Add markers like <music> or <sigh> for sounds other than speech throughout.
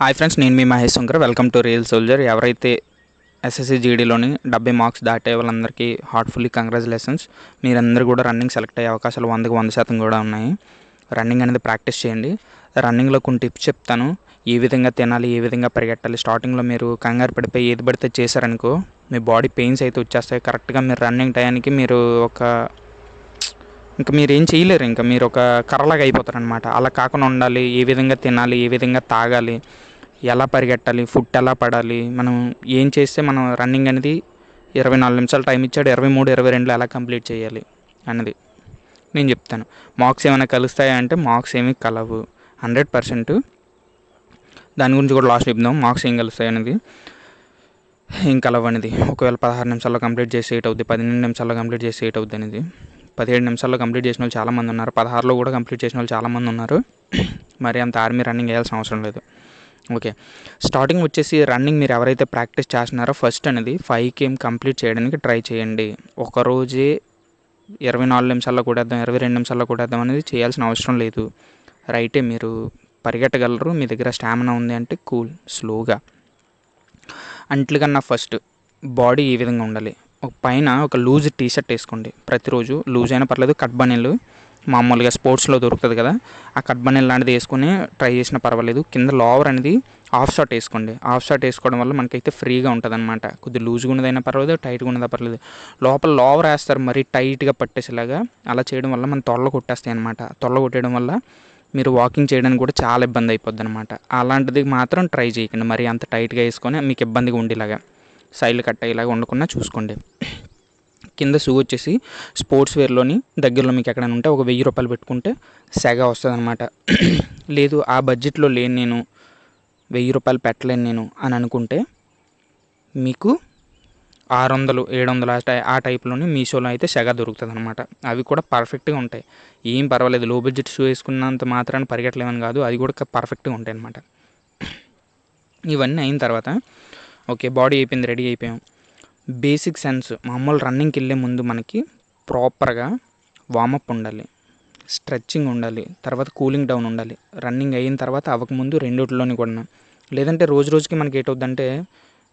Hi friends నేను మీ Mahesh Shankar. Welcome to real soldier ఎవరైతే SSC జీడీలోని డెబ్బై మార్క్స్ దాటే వాళ్ళందరికీ హార్ట్ఫుల్లీ కంగ్రాచులేషన్స్ మీరందరూ కూడా రన్నింగ్ సెలెక్ట్ అయ్యే అవకాశాలు వందకు వంద శాతం కూడా ఉన్నాయి. రన్నింగ్ అనేది ప్రాక్టీస్ చేయండి. రన్నింగ్లో కొన్ని టిప్స్ చెప్తాను. ఏ విధంగా తినాలి ఏ విధంగా పరిగెట్టాలి స్టార్టింగ్లో మీరు కంగారు పడిపోయి ఏది పడితే చేశారనుకో మీ బాడీ పెయిన్స్ అయితే వచ్చేస్తాయి. కరెక్ట్గా మీరు రన్నింగ్ టయానికి మీరు ఒక ఇంకా మీరు ఏం చేయలేరు. ఇంకా మీరు ఒక కర్రలాగా అయిపోతారు అనమాట అలా కాకుండా ఉండాలి ఏ విధంగా తినాలి ఏ విధంగా తాగాలి ఎలా పరిగెట్టాలి ఫుడ్ ఎలా పడాలి మనం ఏం చేస్తే మనం రన్నింగ్ అనేది ఇరవై నాలుగు నిమిషాలు టైం ఇచ్చాడు ఇరవై మూడు ఇరవై రెండులో ఎలా కంప్లీట్ చేయాలి అన్నది నేను చెప్తాను. మార్క్స్ ఏమైనా కలుస్తాయా అంటే మార్క్స్ ఏమీ కలవు. Hundred percent. దాని గురించి కూడా లాస్ట్ చెప్దాం. మార్క్స్ ఏం కలుస్తాయి అనేది ఏం కలవు ఒకవేళ పదహారు నిమిషాల్లో కంప్లీట్ చేసి ఎయిట్ అవుద్ది పదిహేను నిమిషాల్లో కంప్లీట్ చేసి ఎయిట్ అవుద్ది అనేది. పదిహేడు నిమిషాల్లో కంప్లీట్ చేసిన వాళ్ళు చాలామంది ఉన్నారు. పదహారులో కూడా కంప్లీట్ చేసిన వాళ్ళు చాలామంది ఉన్నారు. మరి అంత ఆర్మీ రన్నింగ్ వేయాల్సిన అవసరం లేదు. ఓకే. స్టార్టింగ్ వచ్చేసి రన్నింగ్ మీరు ఎవరైతే ప్రాక్టీస్ చేస్తున్నారో ఫస్ట్ అనేది ఫైవ్ కేమ్ కంప్లీట్ చేయడానికి ట్రై చేయండి. ఒకరోజే ఇరవై నాలుగు నిమిషాల్లో కూడేద్దాం ఇరవై రెండు నిమిషాల్లో కూడేద్దాం అనేది చేయాల్సిన అవసరం లేదు. రైటే మీరు పరిగెట్టగలరు మీ దగ్గర స్టామినా ఉంది అంటే కూల్ స్లోగా. అంట్లుకన్నా ఫస్ట్ బాడీ ఈ విధంగా ఉండాలి. ఒక పైన ఒక లూజ్ టీ షర్ట్ వేసుకోండి. ప్రతిరోజు లూజ్ అయినా పర్లేదు కట్ బనీలు మామూలుగా స్పోర్ట్స్లో దొరుకుతుంది కదా ఆ కట్ బనీల్ లాంటిది వేసుకుని ట్రై చేసినా పర్వాలేదు. కింద లోవర్ అనేది హాఫ్ షార్ట్ వేసుకోండి. హాఫ్ షార్ట్ వేసుకోవడం వల్ల మనకైతే ఫ్రీగా ఉంటుంది అనమాట కొద్దిగా లూజ్గా ఉన్నదైనా పర్వాలేదు టైట్గా ఉన్నదా పర్లేదు. లోపల లోవర్ వేస్తారు మరీ టైట్గా పట్టేసేలాగా అలా చేయడం వల్ల మన తొల్ల కొట్టేస్తాయి అనమాట తొల్ల కొట్టేయడం వల్ల మీరు వాకింగ్ చేయడానికి కూడా చాలా ఇబ్బంది అయిపోద్ది అనమాట అలాంటిది మాత్రం ట్రై చేయకండి. మరి అంత టైట్గా వేసుకొని మీకు ఇబ్బందిగా ఉండేలాగా. సైడ్లు కట్ అయ్యేలాగా ఉండకుండా చూసుకోండి. కింద షూ వచ్చేసి స్పోర్ట్స్ వేర్లోని దగ్గరలో మీకు ఎక్కడైనా ఉంటే ఒక వెయ్యి రూపాయలు పెట్టుకుంటే సెగ వస్తుంది అనమాట <clears throat> లేదు ఆ బడ్జెట్లో లేని నేను వెయ్యి రూపాయలు పెట్టలేను నేను అని అనుకుంటే మీకు ఆరు వందలు ఏడు వందలు ఆ టై ఆ టైప్లోని మీషోలో అయితే సెగ దొరుకుతుంది అనమాట అవి కూడా పర్ఫెక్ట్గా ఉంటాయి. ఏం పర్వాలేదు లో బడ్జెట్ షూ వేసుకున్నంత మాత్రాన్ని పరిగెట్టలేమని కాదు అది కూడా పర్ఫెక్ట్గా ఉంటాయి అనమాట <clears throat> ఇవన్నీ అయిన తర్వాత ఓకే బాడీ అయిపోయింది రెడీ అయిపోయాం. Basic sense. మామూలు రన్నింగ్కి వెళ్ళే ముందు మనకి ప్రాపర్గా వామప్ ఉండాలి స్ట్రెచ్చింగ్ ఉండాలి తర్వాత కూలింగ్ డౌన్ ఉండాలి. రన్నింగ్ అయిన తర్వాత అవ్వకముందు రెండిట్లోని కూడా. లేదంటే రోజు రోజుకి మనకి ఏటవుద్దంటే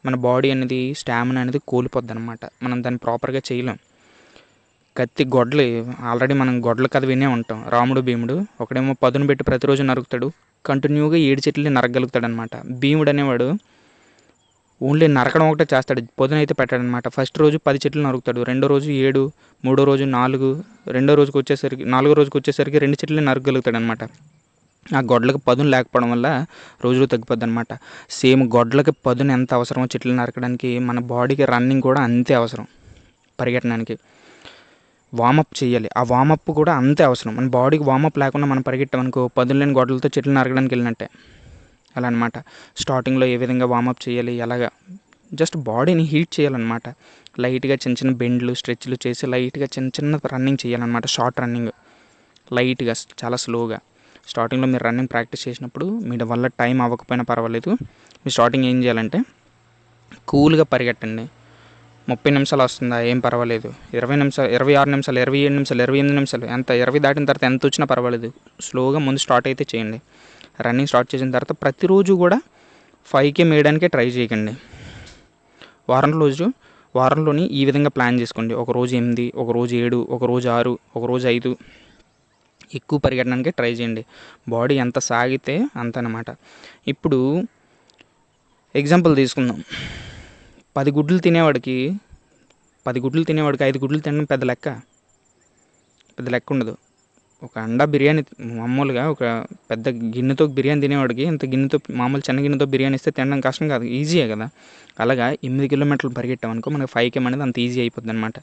మన బాడీ అనేది స్టామినా అనేది కోల్పోద్ది అనమాట మనం దాన్ని ప్రాపర్గా చేయలేం. కత్తి గొడ్లు ఆల్రెడీ మనం గొడ్ల కథ వినే ఉంటాం. రాముడు భీముడు ఒకడేమో పదును పెట్టి ప్రతిరోజు నరుకుతాడు కంటిన్యూగా ఏడు చెట్లని నరగలుగుతాడు అనమాట భీముడు అనేవాడు ఓన్లీ నరకడం ఒకటే చేస్తాడు. పొద్దున అయితే పెట్టాడనమాట. ఫస్ట్ రోజు పది చెట్లు నరుకుతాడు. రెండో రోజు ఏడు మూడో రోజు నాలుగు రెండో రోజుకి వచ్చేసరికి నాలుగో రోజుకి వచ్చేసరికి రెండు చెట్లు నరకగలుగుతాడు అనమాట ఆ గొడ్లకు పదును లేకపోవడం వల్ల రోజులు తగ్గిపోద్ది అనమాట సేమ్ గొడ్లకి పదును ఎంత అవసరమో చెట్లు నరకడానికి మన బాడీకి రన్నింగ్ కూడా అంతే అవసరం పరిగెట్టడానికి. వామప్ చేయాలి ఆ వామప్ కూడా అంతే అవసరం. మన బాడీకి వామప్ లేకుండా మనం పరిగెట్టామనుకో పదును లేని గొడ్లతో చెట్లు నరకడానికి వెళ్ళినట్టే. అలా అనమాట స్టార్టింగ్లో ఏ విధంగా వామప్ చేయాలి ఎలాగా జస్ట్ బాడీని హీట్ చేయాలన్నమాట. లైట్గా చిన్న చిన్న బెండ్లు స్ట్రెచ్లు చేసి లైట్గా చిన్న చిన్న రన్నింగ్ చేయాలన్నమాట షార్ట్ రన్నింగ్ లైట్గా చాలా స్లోగా. స్టార్టింగ్లో మీరు రన్నింగ్ ప్రాక్టీస్ చేసినప్పుడు మీ వల్ల టైం అవ్వకపోయినా పర్వాలేదు. మీరు స్టార్టింగ్ ఏం చేయాలంటే కూల్గా పరిగెట్టండి. ముప్పై నిమిషాలు వస్తుందా? ఏం పర్వాలేదు. ఇరవై నిమిషాలు ఇరవై ఆరు నిమిషాలు ఇరవై ఏడు నిమిషాలు ఇరవై ఎనిమిది నిమిషాలు ఎంత ఇరవై దాటిన తర్వాత ఎంత వచ్చినా పర్వాలేదు. స్లోగా ముందు స్టార్ట్ అయితే చేయండి. రన్నింగ్ స్టార్ట్ చేసిన తర్వాత ప్రతిరోజు కూడా ఫైవ్కే వేయడానికే ట్రై చేయకండి. వారం రోజు వారంలోని ఈ విధంగా ప్లాన్ చేసుకోండి. ఒక రోజు ఎనిమిది ఒక రోజు ఏడు ఒక రోజు ఆరు ఒక రోజు ఐదు ఎక్కువ పరిగెట్టడానికి ట్రై చేయండి. బాడీ ఎంత సాగితే అంత అనమాట ఇప్పుడు ఎగ్జాంపుల్ తీసుకుందాం. పది గుడ్లు తినేవాడికి పది గుడ్లు తినేవాడికి ఐదు గుడ్లు తినడం పెద్ద లెక్క. పెద్ద లెక్క ఉండదు. ఒక అండా బిర్యానీ మామూలుగా ఒక పెద్ద గిన్నెతో బిర్యానీ తినేవాడికి ఇంత గిన్నెతో మామూలు చిన్న గిన్నెతో బిర్యానీ ఇస్తే తినడం కష్టం కాదు ఈజీయే కదా. అలాగా ఎనిమిది కిలోమీటర్లు పరిగెట్టామనుకో మనకి ఫైవ్ కేమ్ అనేది అంత ఈజీ అయిపోద్ది అనమాట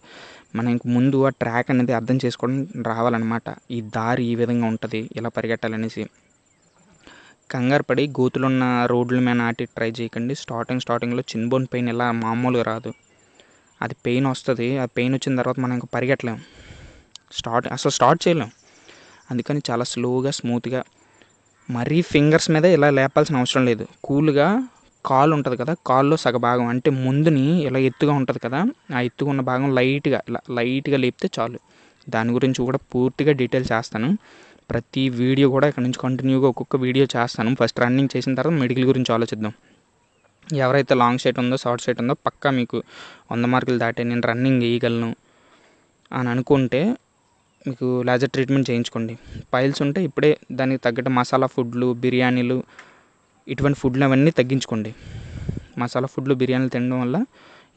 మనం ఇంక ముందు ఆ ట్రాక్ అనేది అర్థం చేసుకోవడం రావాలన్నమాట. ఈ దారి ఈ విధంగా ఉంటుంది ఇలా పరిగెట్టాలనేసి. కంగారు పడి గోతులున్న రోడ్ల మీద నాటి ట్రై చేయకండి. స్టార్టింగ్ స్టార్టింగ్లో చిన్బోన్ పెయిన్ ఇలా మామూలుగా రాదు. అది పెయిన్ వస్తుంది. ఆ పెయిన్ వచ్చిన తర్వాత మనం ఇంకా పరిగెట్టలేం. స్టార్ట్ అసలు స్టార్ట్ చేయలేం. అందుకని చాలా స్లోగా స్మూత్గా మరీ ఫింగర్స్ మీద ఇలా లేపాల్సిన అవసరం లేదు. కూల్గా కాలు ఉంటుంది కదా కాల్లో సగభాగం అంటే ముందుని ఇలా ఎత్తుగా ఉంటుంది కదా ఆ ఎత్తుగా ఉన్న భాగం లైట్గా ఇలా లైట్గా లేపితే చాలు. దాని గురించి కూడా పూర్తిగా డీటెయిల్స్ చేస్తాను. ప్రతి వీడియో కూడా ఇక్కడ నుంచి కంటిన్యూగా ఒక్కొక్క వీడియో చేస్తాను. ఫస్ట్ రన్నింగ్ చేసిన తర్వాత మెడికల్ గురించి ఆలోచిద్దాం. ఎవరైతే లాంగ్ షైట్ ఉందో షార్ట్ షైట్ ఉందో పక్కా మీకు వంద మార్కులు దాటే నేను రన్నింగ్ వేయగలను అని అనుకుంటే మీకు లేజర్ ట్రీట్మెంట్ చేయించుకోండి. పైల్స్ ఉంటే ఇప్పుడే దానికి తగ్గట్టు మసాలా ఫుడ్లు బిర్యానీలు ఇటువంటి ఫుడ్లు అవన్నీ తగ్గించుకోండి. మసాలా ఫుడ్లు బిర్యానీలు తినడం వల్ల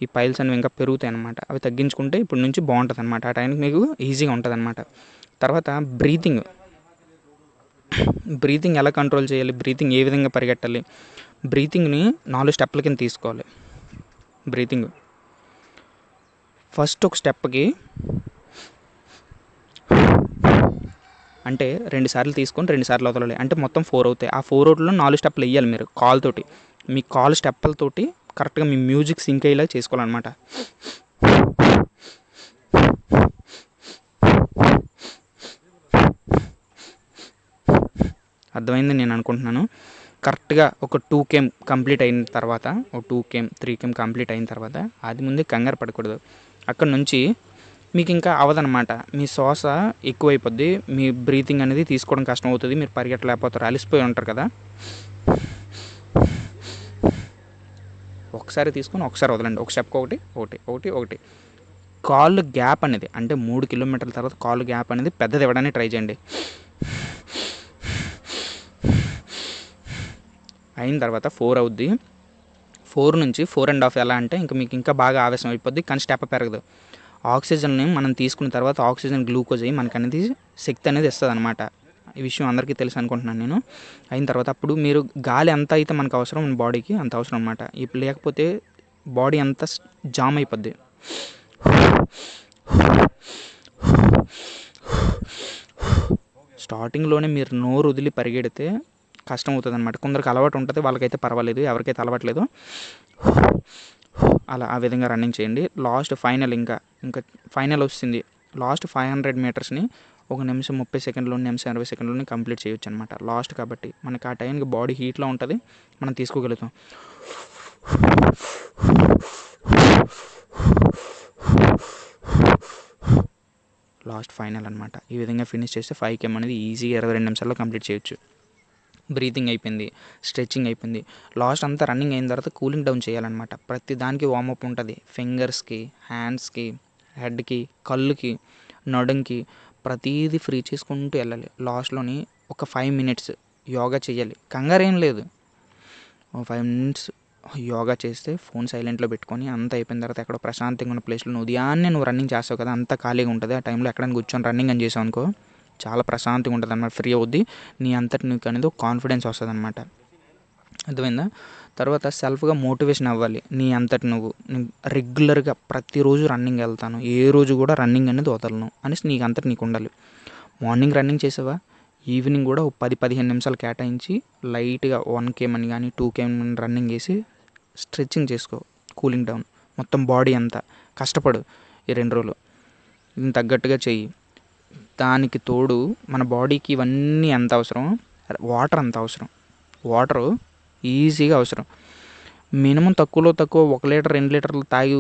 ఈ పైల్స్ అనేవి ఇంకా పెరుగుతాయి అనమాట అవి తగ్గించుకుంటే ఇప్పటి నుంచి బాగుంటుంది అనమాట ఆ టైంకి మీకు ఈజీగా ఉంటుంది అనమాట తర్వాత బ్రీతింగ్ బ్రీతింగ్ ఎలా కంట్రోల్ చేయాలి? బ్రీతింగ్ ఏ విధంగా పరిగెట్టాలి? బ్రీతింగ్ని నాలుగు స్టెప్ల కింద తీసుకోవాలి. బ్రీతింగ్. ఫస్ట్ ఒక స్టెప్కి అంటే రెండు సార్లు తీసుకొని రెండు సార్లు వదలాలి. అంటే మొత్తం ఫోర్ అవుతాయి. ఆ ఫోర్ అవుట్లో నాలుగు స్టెప్లు వేయాలి మీరు కాల్ తోటి. మీ కాల్ స్టెప్పులతోటి కరెక్ట్గా మీ మ్యూజిక్ సింక్ అయ్యేలా చేసుకోవాలన్నమాట. అర్థమైంది నేను అనుకుంటున్నాను. కరెక్ట్గా ఒక టూ కేమ్ కంప్లీట్ అయిన తర్వాత ఒక two km three km complete అయిన తర్వాత అది ముందే కంగారు పడకూడదు. అక్కడ నుంచి మీకు ఇంకా అవదనమాట మీ శ్వాస ఎక్కువైపోద్ది మీ బ్రీతింగ్ అనేది తీసుకోవడం కష్టం అవుతుంది మీరు పరిగెట్టలేకపోతారు అలిసిపోయి ఉంటారు కదా. ఒకసారి తీసుకొని ఒకసారి వదలండి. ఒక స్టెప్కి ఒకటి ఒకటి ఒకటి ఒకటి. కాళ్ళు గ్యాప్ అనేది అంటే మూడు కిలోమీటర్ల తర్వాత కాళ్ళు గ్యాప్ అనేది పెద్దది ఇవ్వడానికి ట్రై చేయండి. అయిన తర్వాత ఫోర్ అవుద్ది. ఫోర్ నుంచి ఫోర్ అండ్ హాఫ్ ఎలా అంటే ఇంకా మీకు ఇంకా బాగా ఆవేశం అయిపోద్ది కానీ స్టెప్ పెరగదు. ఆక్సిజన్ని మనం తీసుకున్న తర్వాత ఆక్సిజన్ గ్లూకోజ్ అయ్యి మనకు అనేది శక్తి అనేది ఇస్తుంది అనమాట ఈ విషయం అందరికీ తెలుసు అనుకుంటున్నాను నేను. అయిన తర్వాత అప్పుడు మీరు గాలి ఎంత అయితే మనకు అవసరం మన బాడీకి అంత అవసరం అనమాట ఇప్పుడు లేకపోతే బాడీ అంతా జామ్ అయిపోద్ది. స్టార్టింగ్లోనే మీరు నోరు వదిలి పరిగెడితే కష్టం అవుతుంది అనమాట కొందరికి అలవాటు ఉంటుంది వాళ్ళకైతే పర్వాలేదు ఎవరికైతే అలవాట్లేదు. అలా ఆ విధంగా రన్నింగ్ చేయండి. లాస్ట్ ఫైనల్ ఇంకా ఇంకా ఫైనల్ వస్తుంది. లాస్ట్ ఫైవ్ హండ్రెడ్ మీటర్స్ని ఒక నిమిషం ముప్పై సెకండ్లో నిమిషం అరవై సెకండ్లోనే కంప్లీట్ చేయొచ్చు అనమాట లాస్ట్ కాబట్టి మనకి ఆ టైంకి బాడీ హీట్లో ఉంటుంది మనం తీసుకోగలుగుతాం. లాస్ట్ ఫైనల్ అనమాట ఈ విధంగా ఫినిష్ చేస్తే ఫైవ్ కేమ్ అనేది ఈజీగా ఇరవై రెండు నిమిషాల్లో కంప్లీట్ చేయొచ్చు. బ్రీతింగ్ అయిపోయింది స్ట్రెచ్చింగ్ అయిపోయింది. లాస్ట్ అంతా రన్నింగ్ అయిన తర్వాత కూలింగ్ డౌన్ చేయాలన్నమాట. ప్రతి దానికి వార్మప్ ఉంటుంది. ఫింగర్స్కి హ్యాండ్స్కి హెడ్కి కళ్ళుకి నడుంకి ప్రతీది ఫ్రీ చేసుకుంటూ వెళ్ళాలి. లాస్ట్లోని ఒక ఫైవ్ మినిట్స్ యోగా చేయాలి. కంగారేం లేదు. ఒక ఫైవ్ మినిట్స్ యోగా చేస్తే ఫోన్ సైలెంట్లో పెట్టుకొని అంత అయిపోయిన తర్వాత ఎక్కడో ప్రశాంతంగా ఉన్న ప్లేస్లో నువ్వు ఉదయాన్నే నువ్వు రన్నింగ్ చేస్తావు కదా అంత ఖాళీగా ఉంటుంది. ఆ టైంలో ఎక్కడైనా కూర్చొని రన్నింగ్ అని చేసావు అనుకో చాలా ప్రశాంతంగా ఉంటుంది అనమాట ఫ్రీ అవుద్ది. నీ అంతటి నీకు అనేది ఒక కాన్ఫిడెన్స్ వస్తుంది అనమాట అర్థమైందా? తర్వాత సెల్ఫ్గా మోటివేషన్ అవ్వాలి. నీ అంతటి నువ్వు రెగ్యులర్గా ప్రతిరోజు రన్నింగ్ వెళ్తాను. ఏ రోజు కూడా రన్నింగ్ అనేది వదలను అనేసి నీకు అంతటి నీకు ఉండాలి. మార్నింగ్ రన్నింగ్ చేసావా? ఈవినింగ్ కూడా పది పదిహేను నిమిషాలు కేటాయించి లైట్గా వన్ కేమ్ అని కానీ టూ కేమ్ అని రన్నింగ్ చేసి స్ట్రెచ్చింగ్ చేసుకో. కూలింగ్ డౌన్ మొత్తం బాడీ అంతా. కష్టపడు ఈ రెండు రోజులు. దీనికి తగ్గట్టుగా చెయ్యి. దానికి తోడు మన బాడీకి ఇవన్నీ ఎంత అవసరం? వాటర్ అంత అవసరం. వాటరు ఈజీగా అవసరం. మినిమం తక్కువలో తక్కువ ఒక లీటర్ రెండు లీటర్లు తాగి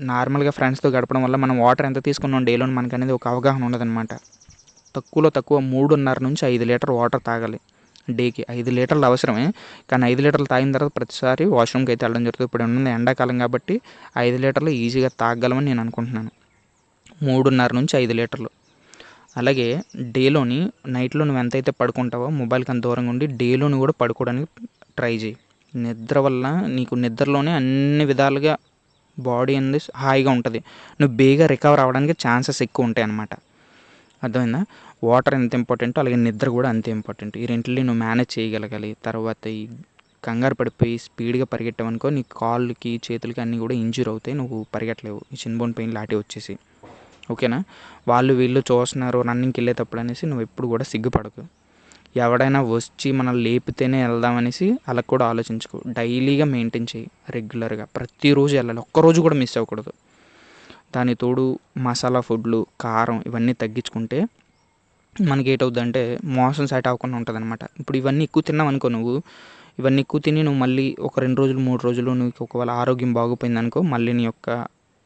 నార్మల్గా ఫ్రెండ్స్తో గడపడం వల్ల మనం వాటర్ ఎంత తీసుకున్నాం డేలో మనకు అనేది ఒక అవగాహన ఉండదన్నమాట. తక్కువలో తక్కువ మూడున్నర నుంచి ఐదు లీటర్ వాటర్ తాగాలి. డేకి ఐదు లీటర్లు అవసరమే. కానీ ఐదు లీటర్లు తాగిన తర్వాత ప్రతిసారి వాష్రూమ్కి అయితే వెళ్ళడం జరుగుతుంది. ఇప్పుడు ఉన్నది ఎండాకాలం కాబట్టి ఐదు లీటర్లు ఈజీగా తాగలమని నేను అనుకుంటున్నాను. మూడున్నర నుంచి ఐదు లీటర్లు. అలాగే డేలోని నైట్లో నువ్వు ఎంతైతే పడుకుంటావో మొబైల్కి అంత దూరంగా ఉండి డేలోని కూడా పడుకోవడానికి ట్రై చేయి. నిద్ర వల్ల నీకు నిద్రలోనే అన్ని విధాలుగా బాడీ అనేది హాయిగా ఉంటుంది. నువ్వు బేగా రికవర్ అవ్వడానికి ఛాన్సెస్ ఎక్కువ ఉంటాయి అన్నమాట అర్థమైందా? వాటర్ ఎంత ఇంపార్టెంటో అలాగే నిద్ర కూడా అంతే ఇంపార్టెంట్. ఈ రెంటిని నువ్వు మేనేజ్ చేయగలగాలి. తర్వాత ఈ కంగారు పడిపోయి స్పీడ్గా పరిగెట్టావనుకో నీ కాళ్ళకి చేతులకి అన్నీ కూడా ఇంజూర్ అవుతాయి. నువ్వు పరిగెట్టలేవు. ఈ చిన్బోన్ పెయిన్ లాంటివి వచ్చేసి. ఓకేనా? వాళ్ళు వీళ్ళు చూస్తున్నారు రన్నింగ్కి వెళ్ళేటప్పుడు అనేసి నువ్వు ఎప్పుడు కూడా సిగ్గుపడకు. ఎవడైనా వచ్చి మనం లేపితేనే వెళ్దామనేసి అలా కూడా ఆలోచించుకో. డైలీగా మెయింటైన్ చేయి రెగ్యులర్గా. ప్రతిరోజు వెళ్ళాలి. ఒక్కరోజు కూడా మిస్ అవ్వకూడదు. దాని తోడు మసాలా ఫుడ్లు కారం ఇవన్నీ తగ్గించుకుంటే మనకి ఏటవుద్దంటే మోసం సెట్ అవ్వకుండా ఉంటుంది అనమాట ఇప్పుడు ఇవన్నీ ఎక్కువ తిన్నావు అనుకో నువ్వు ఇవన్నీ ఎక్కువ తిని నువ్వు మళ్ళీ ఒక రెండు రోజులు మూడు రోజులు నువ్వు ఒకవేళ ఆరోగ్యం బాగుపోయింది అనుకో మళ్ళీ నీ యొక్క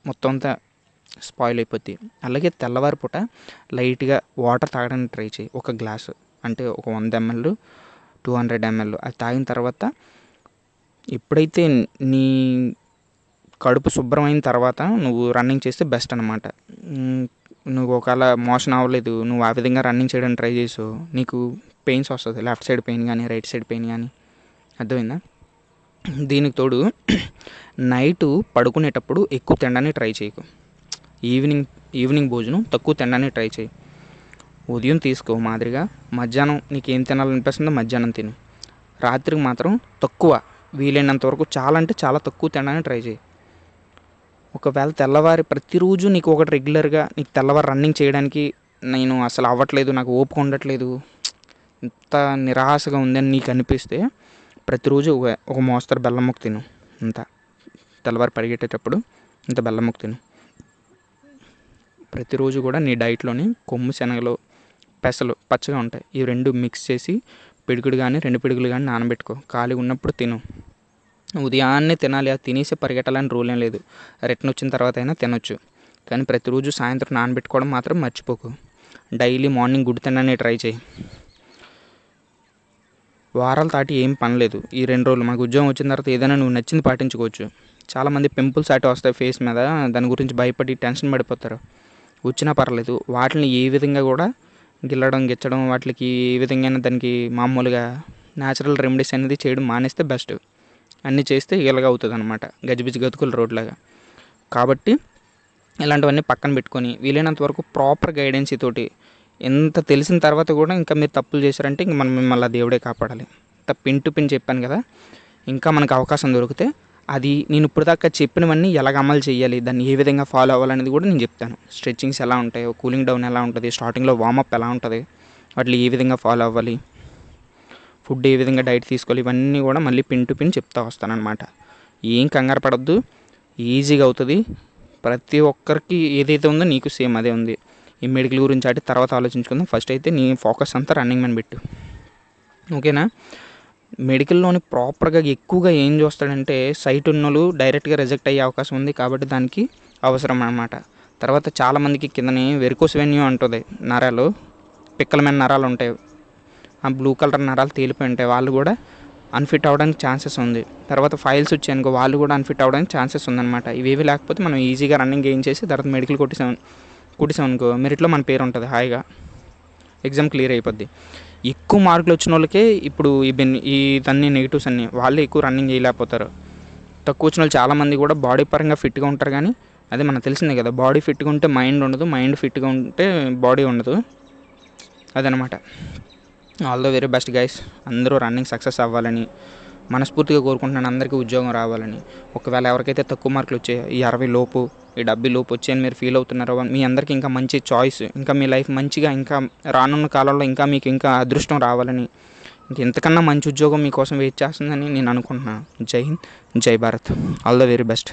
మొత్తం అంతా స్పాయిల్ అయిపోద్ది. అలాగే తెల్లవారి పూట లైట్గా వాటర్ తాగడానికి ట్రై చేయి. ఒక గ్లాసు అంటే ఒక వంద ఎంఎల్ టూ హండ్రెడ్ ఎంఎల్. అది తాగిన తర్వాత ఎప్పుడైతే నీ కడుపు శుభ్రమైన తర్వాత నువ్వు రన్నింగ్ చేస్తే బెస్ట్ అనమాట నువ్వు ఒకవేళ మోషన్ అవ్వలేదు నువ్వు ఆ విధంగా రన్నింగ్ చేయడానికి ట్రై చేసు నీకు పెయిన్స్ వస్తుంది. లెఫ్ట్ సైడ్ పెయిన్ కానీ రైట్ సైడ్ పెయిన్ కానీ అర్థమైందా? దీనికి తోడు <clears throat> నైటు పడుకునేటప్పుడు ఎక్కువ తినడానికి ట్రై చేయకు. ఈవినింగ్ ఈవినింగ్ భోజనం తక్కువ తినడానికి ట్రై చేయి. ఉదయం తీసుకో మాదిరిగా. మధ్యాహ్నం నీకు ఏం తినాలనిపిస్తుందో మధ్యాహ్నం తిను. రాత్రికి మాత్రం తక్కువ వీలైనంత వరకు చాలా అంటే చాలా తక్కువ తినడానికి ట్రై చేయి. ఒకవేళ తెల్లవారి ప్రతిరోజు నీకు ఒకటి రెగ్యులర్గా నీకు తెల్లవారు రన్నింగ్ చేయడానికి నేను అసలు అవ్వట్లేదు నాకు ఓపిక ఉండట్లేదు ఇంత నిరాశగా ఉందని నీకు అనిపిస్తే ప్రతిరోజు ఒక మోస్తరు బెల్లం ముక్క తిను. ఇంత తెల్లవారు పరిగెట్టేటప్పుడు ఇంత బెల్లం ముక్క తిను. ప్రతిరోజు కూడా నీ డైట్లోని కొమ్ము శనగలు పెసలు పచ్చగా ఉంటాయి. ఈ రెండు మిక్స్ చేసి పిడుగుడు కానీ రెండు పిడుగులు కానీ నానబెట్టుకో. ఖాళీగా ఉన్నప్పుడు తిను. ఉదయాన్నే తినాలి. అది తినేసి పరిగెట్టాలని రూల్ ఏం లేదు. రిటర్న్ వచ్చిన తర్వాత అయినా తినొచ్చు. కానీ ప్రతిరోజు సాయంత్రం నానబెట్టుకోవడం మాత్రం మర్చిపోకు. డైలీ మార్నింగ్ గుడి తినడానికి ట్రై చేయి. వారాలు తాటి ఏం పనిలేదు ఈ రెండు రోజులు మాకు ఉద్యోగం వచ్చిన తర్వాత ఏదైనా నువ్వు నచ్చింది పాటించుకోవచ్చు. చాలామంది పింపుల్స్ అటు వస్తాయి ఫేస్ మీద. దాని గురించి భయపడి టెన్షన్ పడిపోతారు. వచ్చినా పర్లేదు. వాటిని ఏ విధంగా కూడా గిల్లడం గిచ్చడం వాటికి ఏ విధంగా దానికి మామూలుగా న్యాచురల్ రెమెడీస్ అనేది చేయడం మానేస్తే బెస్ట్ అన్నీ చేస్తే ఇలాగ అవుతుంది అనమాట గజిబిజి గతుకుల రోడ్లాగా. కాబట్టి ఇలాంటివన్నీ పక్కన పెట్టుకొని వీలైనంత వరకు ప్రాపర్ గైడెన్స్ తోటి ఎంత తెలిసిన తర్వాత కూడా ఇంకా మీరు తప్పులు చేశారంటే ఇంక మనం మిమ్మల్ని ఆ దేవుడే కాపాడాలి. పిన్ టు పిన్ చెప్పాను కదా. ఇంకా మనకు అవకాశం దొరికితే అది నేను ఇప్పుడు దాకా చెప్పినవన్నీ ఎలాగ అమలు చేయాలి దాన్ని ఏ విధంగా ఫాలో అవ్వాలనేది కూడా నేను చెప్తాను. స్ట్రెచ్చింగ్స్ ఎలా ఉంటాయో కూలింగ్ డౌన్ ఎలా ఉంటుంది స్టార్టింగ్లో వార్మప్ ఎలా ఉంటుంది వాటిని ఏ విధంగా ఫాలో అవ్వాలి ఫుడ్ ఏ విధంగా డైట్ తీసుకోవాలి ఇవన్నీ కూడా మళ్ళీ పిన్ టు పిన్ చెప్తా వస్తానన్నమాట. ఏం కంగారు పడద్దు ఈజీగా అవుతుంది. ప్రతి ఒక్కరికి ఏదైతే ఉందో నీకు సేమ్ అదే ఉంది. ఈ మెడికల్ గురించి అంటే తర్వాత ఆలోచించుకుందాం. ఫస్ట్ అయితే నీ ఫోకస్ అంతా రన్నింగ్ మ్యాన్ పెట్టు. ఓకేనా మెడికల్లోని ప్రాపర్గా ఎక్కువగా ఏం చూస్తాడంటే సైట్ ఉన్నోళ్ళు డైరెక్ట్గా రిజెక్ట్ అయ్యే అవకాశం ఉంది కాబట్టి దానికి అవసరం అనమాట తర్వాత చాలామందికి కిందని వెరికోస్ వెన్యూ అంటుంది. నరాలు పిక్కల మీద నరాలు ఉంటాయి. ఆ బ్లూ కలర్ నరాలు తేలిపోయి ఉంటాయి. వాళ్ళు కూడా అన్ఫిట్ అవ్వడానికి ఛాన్సెస్ ఉంది. తర్వాత ఫైల్స్ వచ్చాయనుకో వాళ్ళు కూడా అన్ఫిట్ అవ్వడానికి ఛాన్సెస్ ఉందన్నమాట. ఇవేవి లేకపోతే మనం ఈజీగా రన్నింగ్ గెయిన్ చేసి తర్వాత మెడికల్ కొట్టేసాం కొట్టేసాం అనుకో మెరిట్లో మన పేరు ఉంటుంది హాయిగా. ఎగ్జామ్ క్లియర్ అయిపోద్ది. ఎక్కువ మార్కులు వచ్చిన వాళ్ళకే ఇప్పుడు ఈ బెన్ ఇదన్నీ ఇవన్నీ నెగిటివ్స్ అన్నీ వాళ్ళే ఎక్కువ రన్నింగ్ చేయలేకపోతారు. తక్కువ వచ్చిన వాళ్ళు చాలామంది కూడా బాడీ పరంగా ఫిట్గా ఉంటారు కానీ అదే మనకు తెలిసిందే కదా బాడీ ఫిట్గా ఉంటే మైండ్ ఉండదు మైండ్ ఫిట్గా ఉంటే బాడీ ఉండదు. అదనమాట all the very best guys అందరూ రన్నింగ్ సక్సెస్ అవ్వాలని. మనస్ఫూర్తిగా కోరుకుంటున్నాను అందరికీ ఉద్యోగం రావాలని. ఒకవేళ ఎవరికైతే తక్కువ మార్కులు వచ్చాయో ఈ అరవై లోపు ఈ డెబ్బై లోపు వచ్చాయని మీరు ఫీల్ అవుతున్నారో మీ అందరికీ ఇంకా మంచి చాయిస్ ఇంకా మీ లైఫ్ మంచిగా ఇంకా రానున్న కాలంలో ఇంకా మీకు ఇంకా అదృష్టం రావాలని. ఇంతకన్నా మంచి ఉద్యోగం మీకోసం వెయిట్ చేస్తుందని నేను అనుకుంటున్నాను. జై హింద్ జై Bharat. All the very best